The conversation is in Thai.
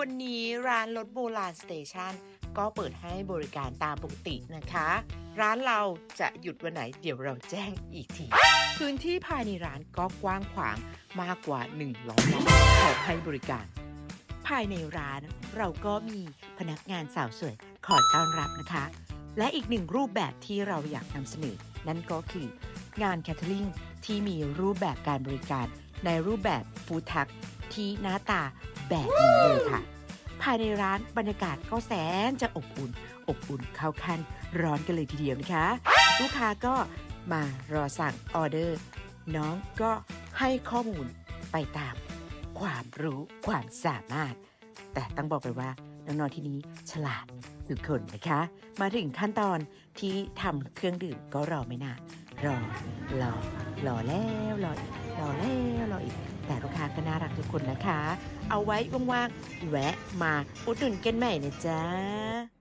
วันนี้ร้านรถโบราณสเตชันก็เปิดให้บริการตามปกตินะคะ ร้านเราจะหยุดวันไหนเดี๋ยวเราแจ้งอีกทีพื้นที่ภายในร้านก็กว้างขวางมากกว่า 100ล้อขอให้บริการ ภายในร้านเราก็มีพนักงานสาวสวยคอยต้อนรับนะคะ และอีกหนึ่งรูปแบบที่เราอยากนำเสนอ นั่นก็คืองานแคทเทอริงที่มีรูปแบบการบริการในรูปแบบฟู้ดทักที่หน้าตา แบบนี้เลยค่ะ ภายในร้านบรรยากาศก็แสนจะอบอุ่น อบอุ่นเข้าขั้นร้อนกันเลยทีเดียวนะคะ ลูกค้าก็มารอสั่งออเดอร์ น้องก็ให้ข้อมูลไปตาม ความรู้ความสามารถ แต่ต้องบอกเลยว่าน้องๆที่นี้ฉลาดทุกคนนะคะ มาถึงขั้นตอนที่ทำเครื่องดื่มก็รอไม่นานรอรอรอแล้วรออีกรอแล้วรออีกแต่ลูกค้า คนนะคะ เอาไว้ว่างๆแวะมาอุดหนุนกันใหม่นะจ๊ะ